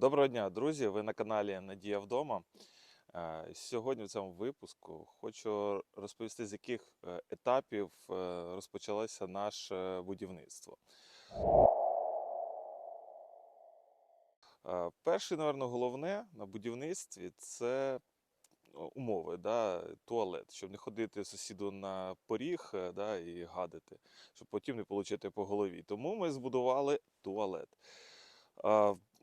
Доброго дня, друзі! Ви на каналі Надія вдома. Е, Сьогодні в цьому випуску хочу розповісти, з яких е, етапів е, розпочалося наше будівництво. Перше, напевно, головне на будівництві це ну, умови, да, туалет, щоб не ходити сусіду на поріг да, і гадити, щоб потім не отримати по голові. Тому ми збудували туалет.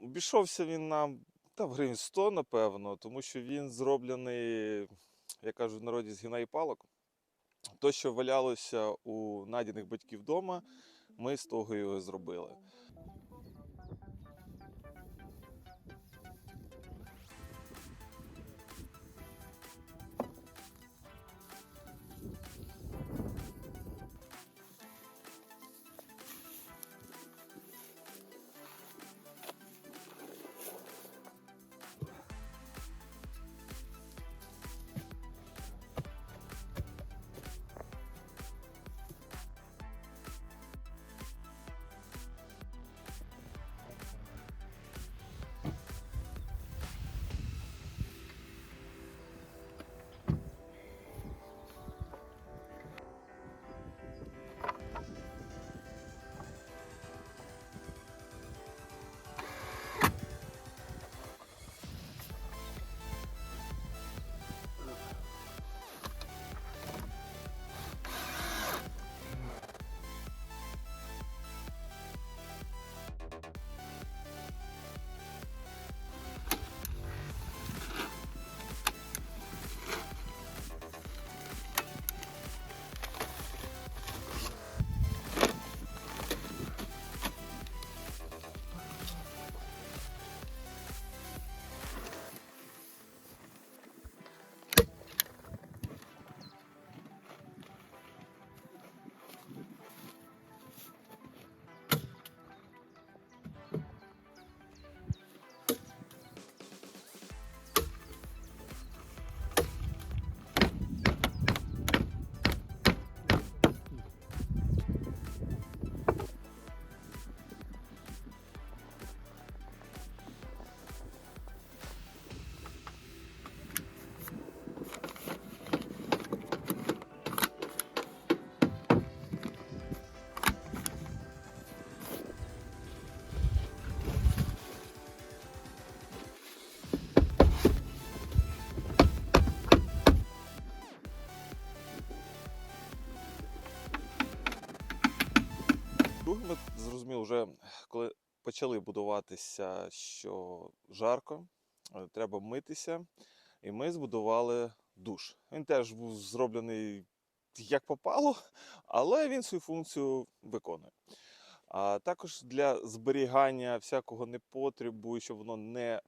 Обійшовся він нам та в гривень 100, напевно, тому що він зроблений, як кажуть в народі, з гіна і палок. То, що валялося у надіних батьків вдома, ми з того його зробили. Зрозуміли вже, коли почали будуватися, що жарко, е, треба митися, і ми збудували душ. Він теж був зроблений як попало, але він свою функцію виконує. А також для зберігання всякого непотребу, щоб воно не,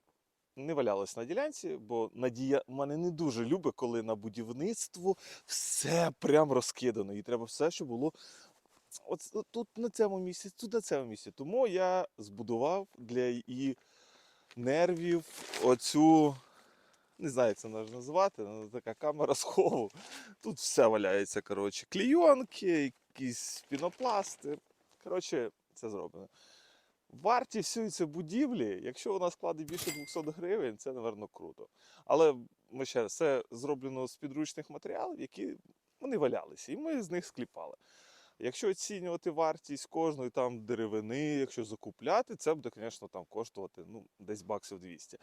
не валялось на ділянці, бо Надія мене не дуже любить, коли на будівництво все прям розкидано. І треба все, щоб було от, от тут на цьому місці, тут на цьому місці. Тому я збудував для її нервів оцю, не знаю, як це можна називати, ну, така камера схову. Тут все валяється. коротше, Клійонки, якісь пінопласти. Коротше, це зроблено. Вартість всієї цієї будівлі, якщо вона складе більше 200 гривень, це, напевно, круто. Але ми ще все зроблено з підручних матеріалів, які вони валялися, і ми з них скліпали. Якщо оцінювати вартість кожної там деревини, якщо закупляти, це буде, звісно, там коштувати ну, десь баксів 200.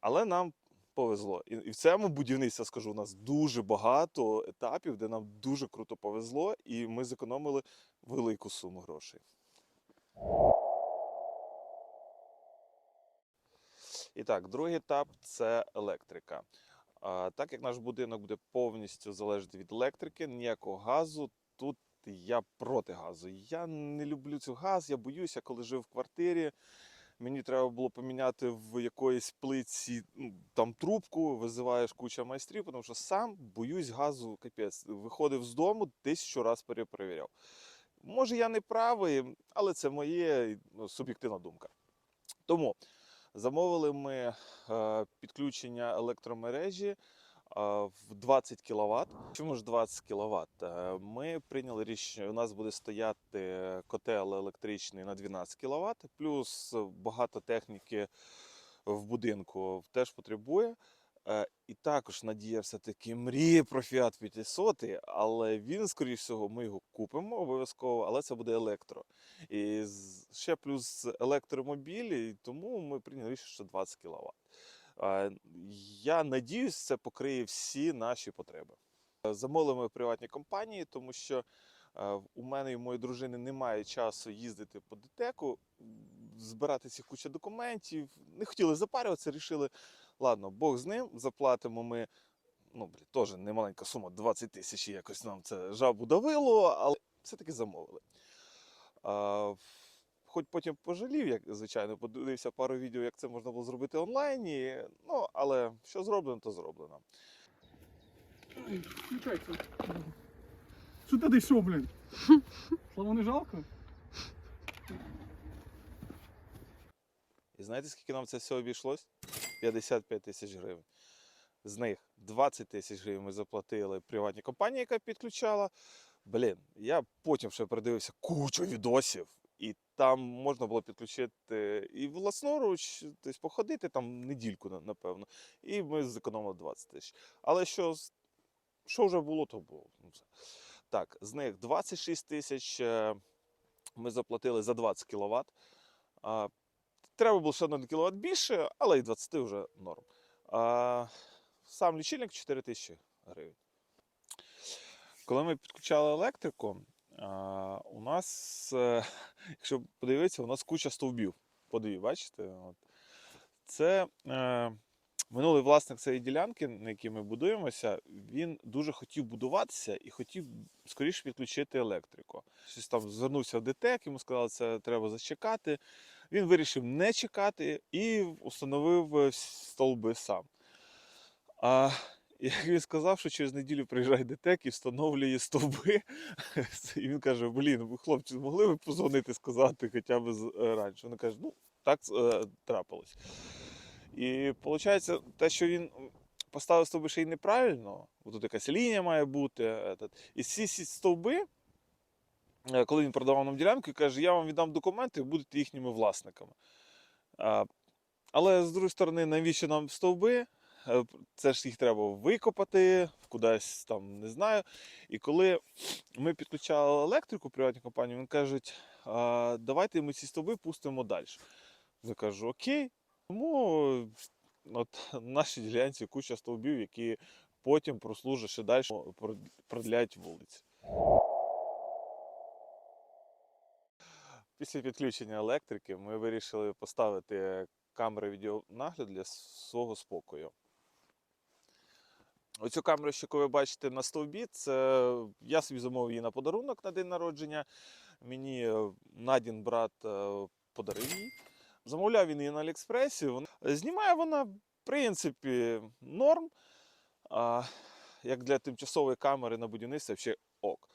Але нам повезло. І, в цьому будівництві, скажу, у нас дуже багато етапів, де нам дуже круто повезло, і ми зекономили велику суму грошей. І так, другий етап це електрика. А, так як наш будинок буде повністю залежати від електрики, ніякого газу, тут я проти газу. Я не люблю цю газ, я боюся, коли жив в квартирі. Мені треба було поміняти в якоїсь плитці ну, там трубку, визиваєш куча майстрів, тому що сам боюсь газу, капець. Виходив з дому, тисячу раз перепровіряв. Може, я не правий, але це моє ну, суб'єктивна думка. Тому замовили ми е, підключення електромережі в 20 кВт. Чому ж 20 кВт? Ми прийняли рішення, у нас буде стояти котел електричний на 12 кВт, плюс багато техніки в будинку теж потребує. Е, І також Надія все-таки мріє про Fiat 500, але він, скоріш всього, ми його купимо обов'язково, але це буде електро. І ще плюс електромобілі, тому ми прийняли рішення, що 20 кВт. Я надіюсь, це покриє всі наші потреби. Е, Замовили приватній компанії, тому що е, у мене і моєї дружини немає часу їздити по ДТЕКу, м, збирати ці куча документів. Не хотіли запарюватися, рішили, ладно, Бог з ним, заплатимо ми. Ну, блін, теж немаленька сума, 20 тисяч якось нам це жабу давило, але все-таки замовили. Хоч потім пожалів, як звичайно, подивився пару відео, як це можна було зробити онлайні. Ну, але що зроблено, то зроблено. Що ти дійшов, блін? Слава не жалко? І знаєте, скільки нам це все обійшлось? 55 тисяч гривень. З них 20 тисяч гривень ми заплатили приватній компанії, яка підключала. Блін, я потім ще передивився кучу відосів, і там можна було підключити і власноруч, тобто походити там недільку, напевно. І ми зекономили 20 тисяч. Але що, що вже було, то було. Ну. Так, з них 26 тисяч е, ми заплатили за 20 кВт. Треба було ще на 1 кВт більше, але і 20 вже норм. Сам лічильник 4 тисячі гривень. Коли ми підключали електрику, у нас, е, якщо подивитися, у нас куча стовбів. По дві, бачите? От. Це е, минулий власник цієї ділянки, на якій ми будуємося, він дуже хотів будуватися і хотів скоріше підключити електрику. Щось там звернувся в ДТЕК, йому сказали, що це треба зачекати. Він вирішив не чекати і встановив е, стовби сам. А як він сказав, що через неділю приїжджає ДТЕК і встановлює стовби. І він каже: Блін, ви хлопці, могли б позвонити, сказати хоча б е, раніше. Вони кажуть, ну так е, трапилось. І виходить, те, що він поставив стовби ще й неправильно, бо тут якась лінія має бути. етот. І ці стовби, е, коли він продавав нам ділянку, каже, я вам віддам документи, ви будете їхніми власниками. Але з другої сторони, навіщо нам стовби? Е, Це ж їх треба викопати, кудись там не знаю. І коли ми підключали електрику приватні компанії, вони кажуть, давайте ми ці стовби пустимо далі. Я кажу, окей. Тому от, на нашій ділянці куча стовбів, які потім прослужать ще далі, продляють вулиці. Після підключення електрики ми вирішили поставити камери відеонагляду для свого спокою. Оцю камеру, що ви бачите на стовбі, це я собі замовив її на подарунок на день народження. Мені е, Надін брат е, подарив її. Замовляв він її на Аліекспресі. Знімає вона, в принципі, норм. А, як для тимчасової камери на будівництві, взагалі ок.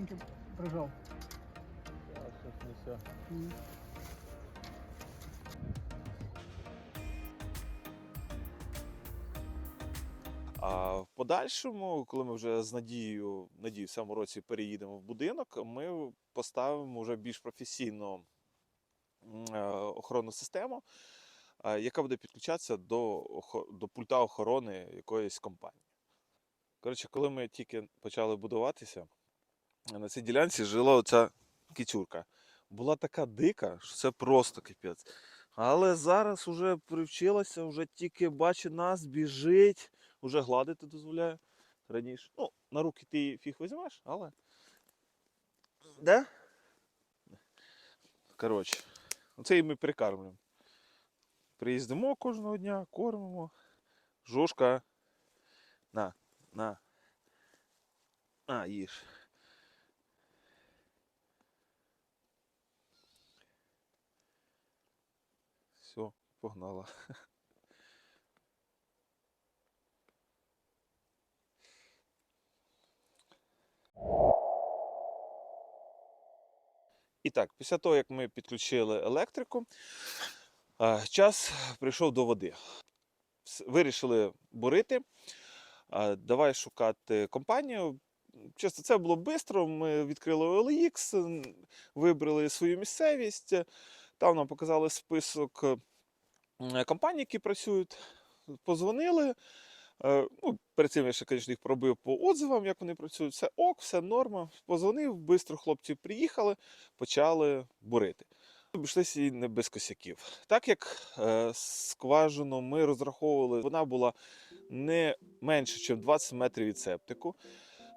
Її плотно до стінки прижав? Ні. А в подальшому, коли ми вже з Надією, Надію в цьому році переїдемо в будинок, ми поставимо вже більш професійну е, охоронну систему, е, яка буде підключатися до, до пульта охорони якоїсь компанії. Коротше, коли ми тільки почали будуватися, на цій ділянці жила оця кітюрка. Була така дика, що це просто капець. Але зараз вже привчилася, вже тільки бачить нас, біжить, вже гладити дозволяє. Раніше. Ну, на руки ти фіг візьмеш, але. Да? Коротше, оце і ми прикармлюємо. Приїздимо кожного дня, кормимо. Жошка. На, на. На, їж. Все, погнала. І так, після того, як ми підключили електрику, час прийшов до води. Вирішили бурити. Давай шукати компанію. Чесно, це було швидко. Ми відкрили OLX, вибрали свою місцевість. Там нам показали список е, компаній, які працюють. Позвонили. Е, Ну, перед цим я ще, звісно, їх пробив по отзивам, як вони працюють. Все ок, все норма. Позвонив, швидко хлопці приїхали, почали бурити. Обійшлися і не без косяків. Так як е, скважину ми розраховували, вона була не менше, ніж 20 метрів від септику.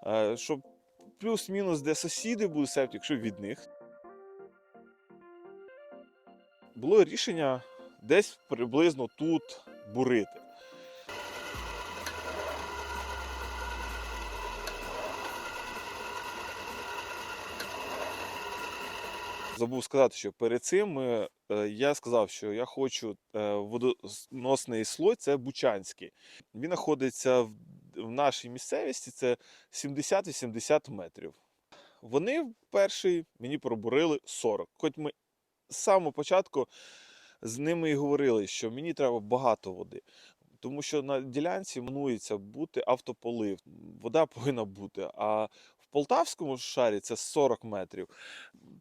Е, щоб плюс-мінус, де сусіди були септик, що від них. Було рішення десь приблизно тут бурити. Забув сказати, що перед цим е, я сказав, що я хочу е, водоносний слой, це Бучанський. Він знаходиться в, нашій місцевості, це 70-80 метрів. Вони перший мені пробурили 40. Хоч ми з самого початку з ними і говорили, що мені треба багато води. Тому що на ділянці планується бути автополив. Вода повинна бути. А в Полтавському шарі це 40 метрів.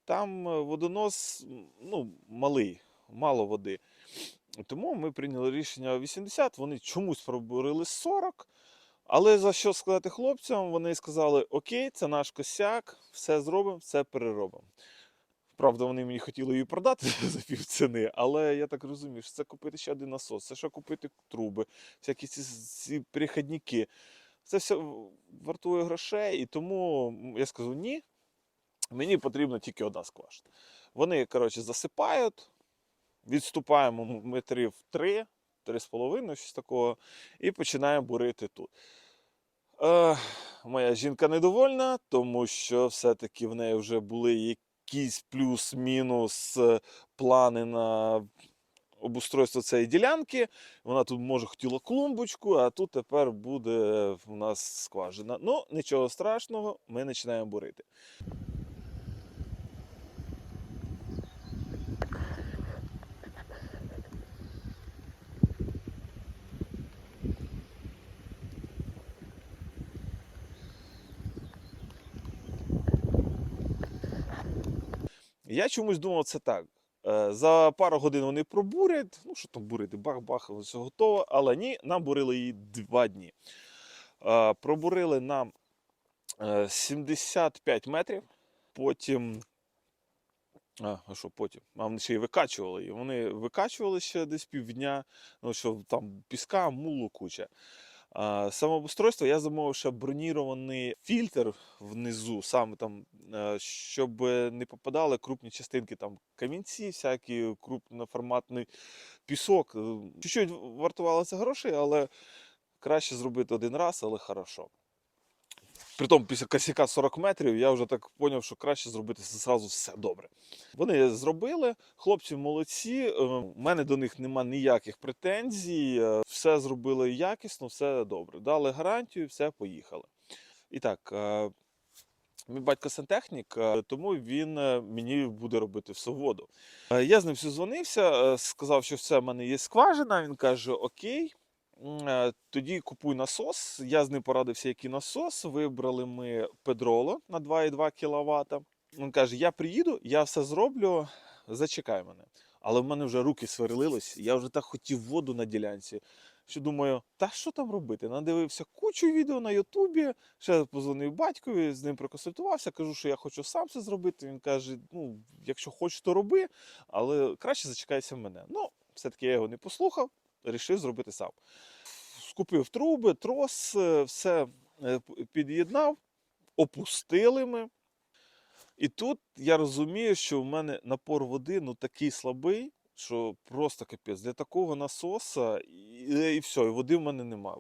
Там е, водонос ну, малий, мало води. Тому ми прийняли рішення 80, вони чомусь пробурили 40. Але за що сказати хлопцям, вони сказали: Окей, це наш косяк, все зробимо, все переробимо. Правда, вони мені хотіли її продати за півціни, але я так розумію, що це купити ще один насос, це ще купити труби, всякі ці, ці перехідники. Це все вартує грошей, і тому я скажу ні. Мені потрібно тільки одна скважина. Вони, коротше, засипають, відступаємо метрів 3, 3,5, щось такого, і починаємо бурити тут. Е, моя жінка недовольна, тому що все-таки в неї вже були якісь плюс-мінус е, плани на обустройство цієї ділянки. Вона тут, може, хотіла клумбочку, а тут тепер буде у нас скважина. Ну, нічого страшного, ми починаємо бурити. Я чомусь думав, це так. Е, За пару годин вони пробурять. Ну, що там бурити, бах-бах, все готово. Але ні, нам бурили її два дні. Е, Пробурили нам е, 75 метрів. Потім. А, а що потім? А вони ще й викачували її. Вони викачували ще десь півдня, ну що там піска, мулу куча. А, самообустройство я замовив ще бронірований фільтр внизу, саме там, е, щоб не попадали крупні частинки, там камінці, всякі крупноформатний пісок. Е, Чуть-чуть вартувало грошей, але краще зробити один раз, але хорошо. Притом після косяка 40 метрів я вже так зрозумів, що краще зробити зразу все добре. Вони зробили, хлопці молодці. е, У мене до них нема ніяких претензій. е, Все зробили якісно, все добре. Дали гарантію, все поїхали. І так, е, мій батько сантехнік, е, тому він е, мені буде робити всю воду. Е, Я з ним созвонився, е, сказав, що все в мене є скважина. Він каже: Окей. Е, Тоді купуй насос. Я з ним порадився, який насос. Вибрали ми Педроло на 2,2 кВт. Він каже: Я приїду, я все зроблю, зачекай мене. Але в мене вже руки сверлились, я вже так хотів воду на ділянці. Що думаю, та що там робити? Надивився кучу відео на Ютубі, ще позвонив батькові, з ним проконсультувався, кажу, що я хочу сам це зробити. Він каже: ну, якщо хочеш, то роби, але краще зачекайся в мене. Ну, все-таки я його не послухав, вирішив зробити сам. Скупив труби, трос, е, все е, під'єднав, опустили ми. І тут я розумію, що в мене напор води ну такий слабий, що просто капець. Для такого насоса і, і все, і води в мене немає.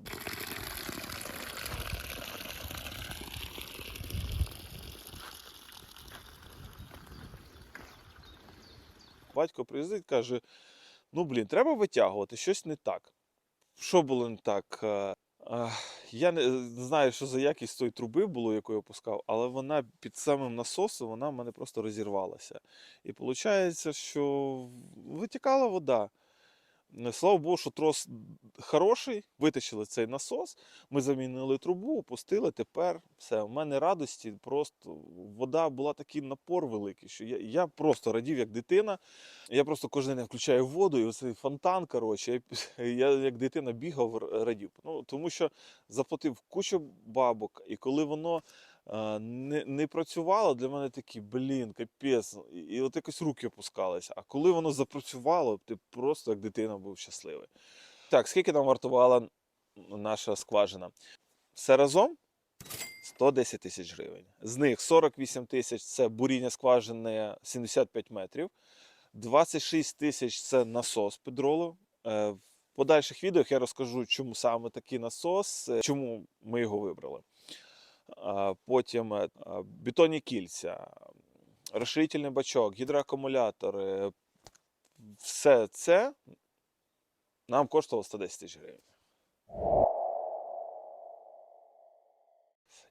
Батько приїздить, каже: ну блін, треба витягувати, щось не так. Що було не так? Е, Я не знаю, що за якість тої труби було, яку я пускав, але вона під самим насосом вона в мене просто розірвалася. І виходить, що витікала вода. Слава Богу, що трос хороший, витащили цей насос, ми замінили трубу, опустили. Тепер все. У мене радості просто вода була такий напор великий, що я, я просто радів як дитина. Я просто кожен день включаю воду, і оцей фонтан, коротше, я, я як дитина бігав, радів. Ну, тому що заплатив кучу бабок, і коли воно не, не працювало, для мене такий, блін, капець. І, і от якось руки опускалися. А коли воно запрацювало, ти просто як дитина був щасливий. Так, скільки нам вартувала наша скважина? Все разом 110 тисяч гривень. З них 48 тисяч це буріння скважини 75 метрів. 26 тисяч це насос під ролу. Е, В подальших відео я розкажу, чому саме такий насос, е, чому ми його вибрали. Потім е, бетонні кільця, розширительний бачок, гідроакумулятори. Все це нам коштувало 110 тисяч гривень.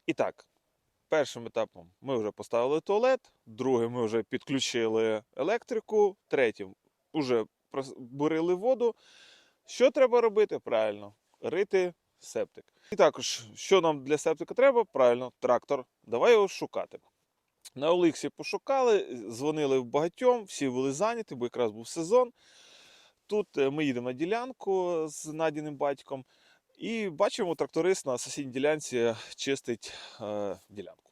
І так, першим етапом ми вже поставили туалет, другим ми вже підключили електрику, третім вже бурили воду. Що треба робити? Правильно, рити септик. І також, що нам для септика треба? Правильно, трактор. Давай його шукати. На Олексі пошукали, дзвонили в багатьом, всі були зайняті, бо якраз був сезон. Тут е, ми їдемо на ділянку з Надіним батьком. І бачимо, тракторист на сусідній ділянці чистить е, ділянку.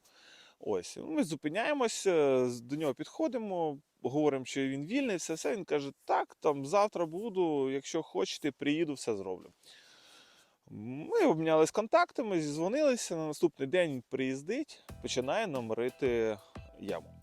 Ось, ми зупиняємося, до нього підходимо, говоримо, що він вільний, все, все. Він каже: так, там завтра буду, якщо хочете, приїду, все зроблю. Ми обмінялись контактами, зізвонилися. На наступний день приїздить, починає нам рити яму.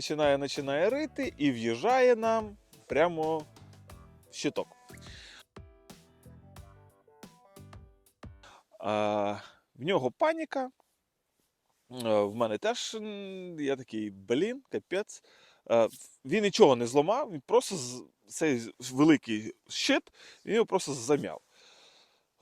Починає, починає рити і в'їжджає нам прямо в щиток. А, в нього паніка. В мене теж я такий, блін, капець. Він нічого не зламав, він просто цей великий щит, він його просто зам'яв.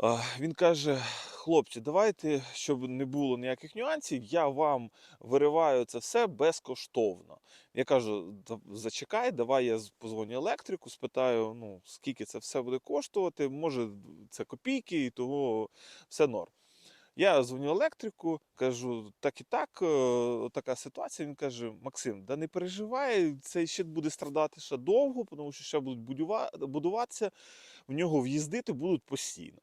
Е, Він каже: хлопці, давайте, щоб не було ніяких нюансів, я вам вириваю це все безкоштовно. Я кажу: зачекай, давай я позвоню електрику, спитаю, ну, скільки це все буде коштувати. Може, це копійки, і того все норм. Я дзвоню електрику, кажу, так і так, е, така ситуація. Він каже: Максим, да не переживай, цей щит буде страдати ще довго, тому що ще будуть будуватися, в нього в'їздити будуть постійно.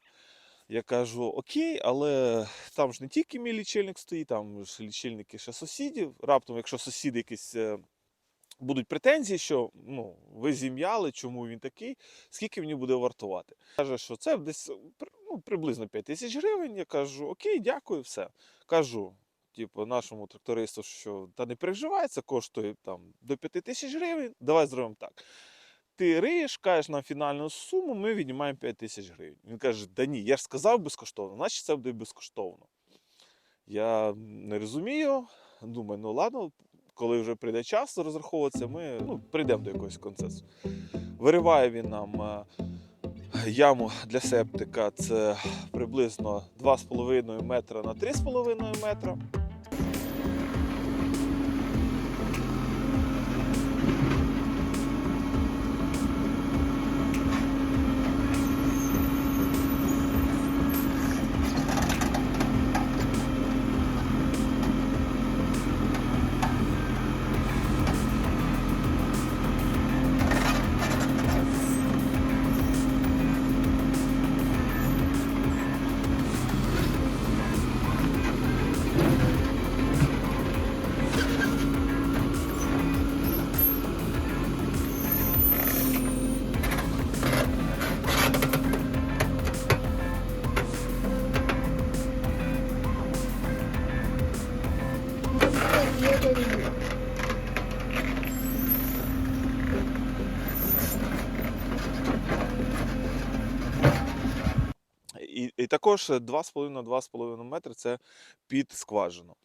Я кажу, окей, але там ж не тільки мій лічильник стоїть, там ж лічильники ще сусідів. Раптом, якщо сусіди якісь е, будуть претензії, що ну, ви зім'яли, чому він такий, скільки мені буде вартувати. Каже, що це десь ну, приблизно 5 тисяч гривень. Я кажу, окей, дякую, все. Кажу, типу, нашому трактористу, що та не переживай, це коштує там до 5 тисяч гривень. Давай зробимо так. Ти риєш, кажеш нам фінальну суму, ми віднімаємо 5 тисяч гривень. Він каже: да ні, я ж сказав безкоштовно, значить це буде безкоштовно. Я не розумію. Думаю, ну ладно, коли вже прийде час розраховуватися, ми ну, прийдемо до якогось консенсусу. Вириває він нам е, яму для септика. Це приблизно 2,5 метра на 3,5 метра. Також 2,5 на 2,5 метри це під скважину.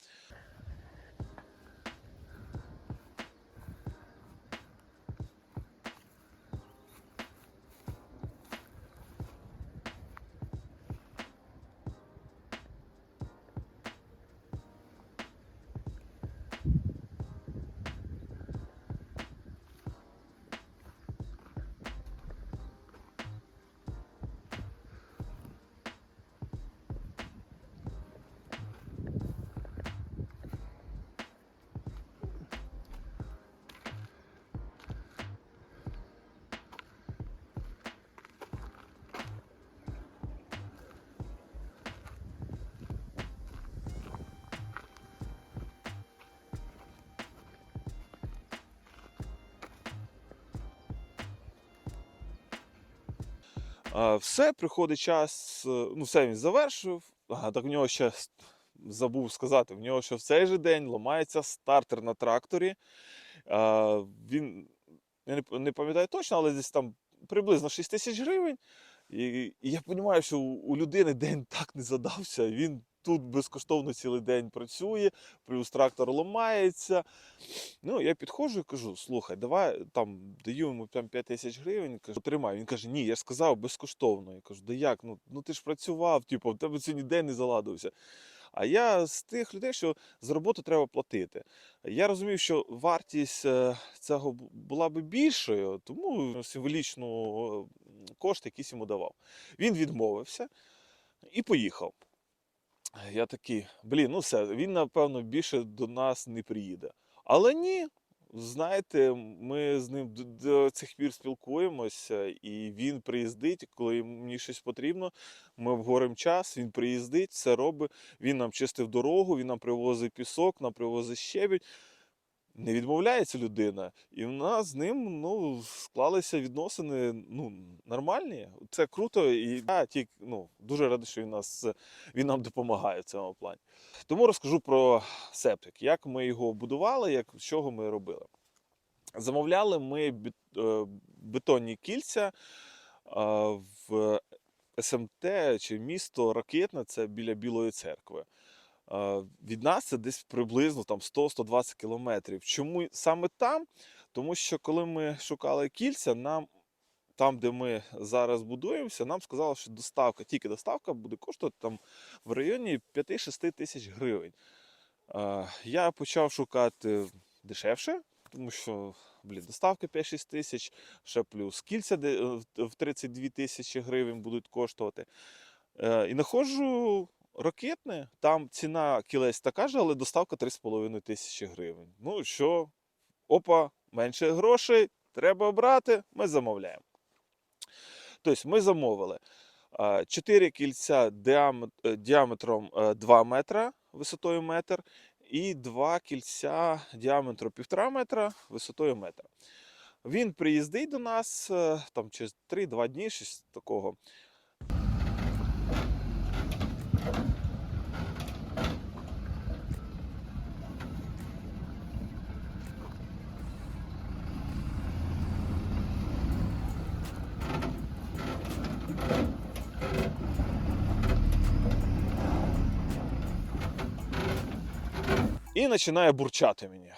Все, приходить час, е, ну все він завершив. А, так в нього ще забув сказати, в нього ще в цей же день ламається стартер на тракторі. А, Він, я не, пам'ятаю точно, але десь там приблизно 6 тисяч гривень. І, і я розумію, що у людини день так не задався. Він тут безкоштовно цілий день працює, плюс трактор ламається. Ну, я підходжу і кажу: слухай, давай там даю йому там 5 тисяч гривень, кажу, тримай. Він каже, ні, я ж сказав безкоштовно. Я кажу, да як? Ну, ну ти ж працював, типу, в тебе сьогодні день не заладився. А я з тих людей, що за роботу треба платити. Я розумів, що вартість е, цього була би більшою, тому символічну е, кошт якийсь йому давав. Він відмовився і поїхав. Я такий, блін, ну все, він, напевно, більше до нас не приїде. Але ні, знаєте, ми з ним до цих пір спілкуємося, і він приїздить, коли мені щось потрібно. Ми обговоримо час, він приїздить, все робить. Він нам чистив дорогу, він нам привозить пісок, нам привозить щебінь. Не відмовляється людина, і в нас з ним ну, склалися відносини ну, нормальні. Це круто, і я тільки ну, дуже радий, що він, нас, він нам допомагає в цьому плані. Тому розкажу про септик, як ми його будували, як, з чого ми робили. Замовляли ми е, бетонні кільця в СМТ чи місто Ракетне, це біля Білої церкви. Від нас це десь приблизно там 100-120 кілометрів. Чому саме там? Тому що коли ми шукали кільця, нам там, де ми зараз будуємося, нам сказали, що доставка, тільки доставка буде коштувати там в районі 5-6 тисяч гривень. Я почав шукати дешевше, тому що блін, доставка 5-6 тисяч, ще плюс кільця е, в- в 32 тисячі гривень будуть коштувати. Е, І знаходжу ракетне, там ціна кілець така ж, але доставка 3,5 тисячі гривень. Ну що, опа, менше грошей, треба брати, ми замовляємо. Тобто ми замовили 4 кільця е, діаметром е, 2 метра, висотою метр, і 2 кільця діаметром 1,5 метра, висотою метр. Він приїздить до нас е, там через 3-2 дні, щось такого. І починає бурчати мені.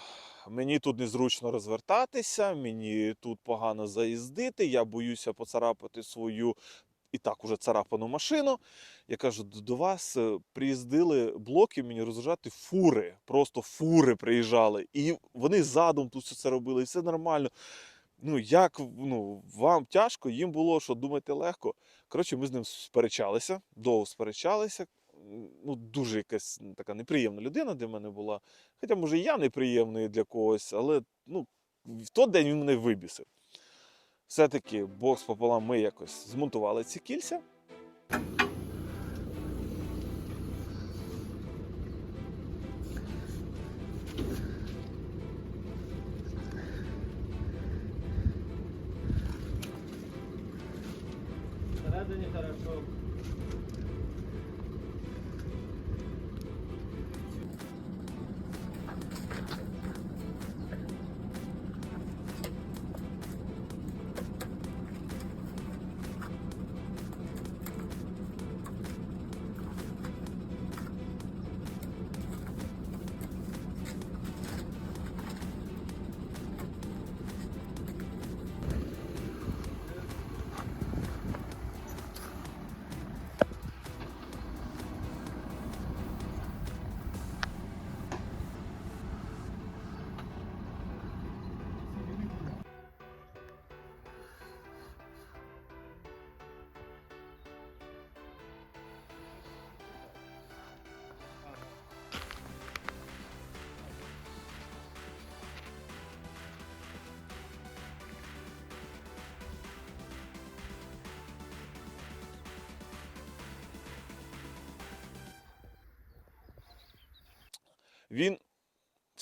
Мені тут незручно розвертатися, мені тут погано заїздити, я боюся поцарапати свою і так уже царапану машину. Я кажу, до вас е, приїздили блоки мені розгружати фури. Просто фури приїжджали. І вони задом тут все це робили, і все нормально. Ну, як ну, вам тяжко, їм було, що думаєте легко. Коротше, ми з ним сперечалися, довго сперечалися. Ну, дуже якась така неприємна людина для мене була. Хоча, може, я неприємний для когось, але ну, в той день він мене вибісив. Все-таки бокс пополам ми якось змонтували ці кільця.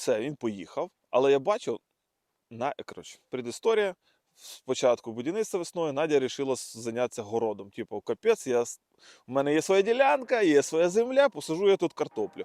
Все, він поїхав. Але я бачу, на, коротше, предісторія. Спочатку будівництва весною Надя вирішила зайнятися городом. Типу, капець, я, у мене є своя ділянка, є своя земля, посажу я тут картоплю.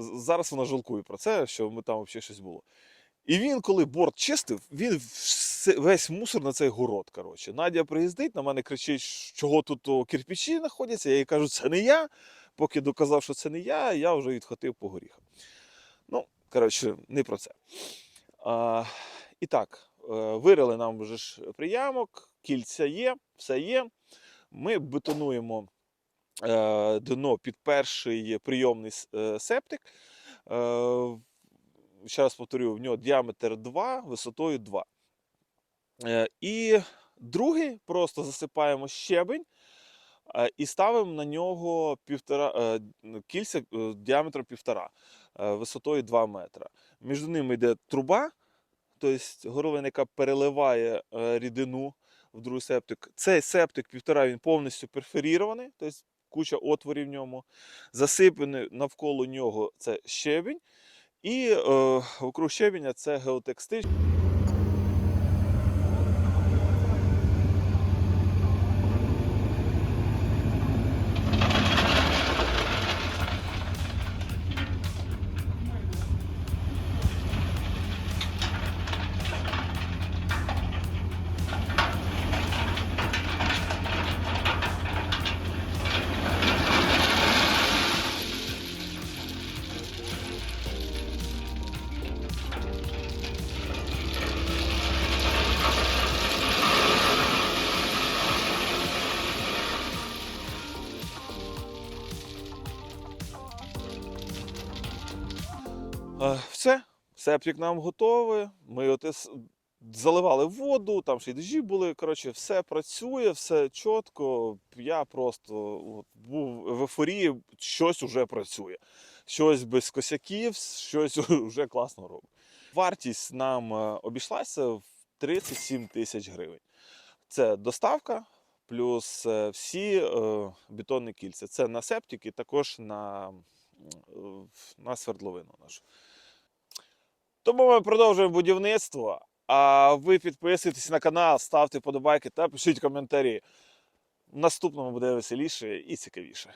Зараз вона жалкує про це, що ми там взагалі щось було. І він, коли борт чистив, він весь мусор на цей город. Коротше. Надя приїздить, на мене кричить, чого тут кирпичі знаходяться. Я їй кажу, це не я. Поки доказав, що це не я, я вже відхотив по горіхам. Ну, коротше, не про це. А, і так, е, вирили нам вже ж приямок, кільця є, все є. Ми бетонуємо дно під перший прийомний е, септик. Е, ще раз повторю, в нього діаметр 2, висотою 2. Е, і другий просто засипаємо щебень е, і ставимо на нього півтора, е, кільця е, діаметром півтора, е, висотою 2 метра. Між ними йде труба, тобто горловина, яка переливає е, рідину в другий септик. Цей септик півтора він повністю перфорірований, тобто куча отворів в ньому. Засипаний навколо нього це щебінь. І е, округ щебеня це геотекстиль. Септик нам готовий. Ми от заливали воду, там ще й дощі були. Коротше, все працює, все чітко. Я просто от, був в ейфорії, щось уже працює. Щось без косяків, щось вже класно робить. Вартість нам е, обійшлася в 37 тисяч гривень. Це доставка. Плюс е, всі е, бетонні кільця. Це на септик і також на, е, на свердловину нашу. Тому ми продовжуємо будівництво. А ви підписуйтесь на канал, ставте подобайки та пишіть коментарі. В наступному буде веселіше і цікавіше.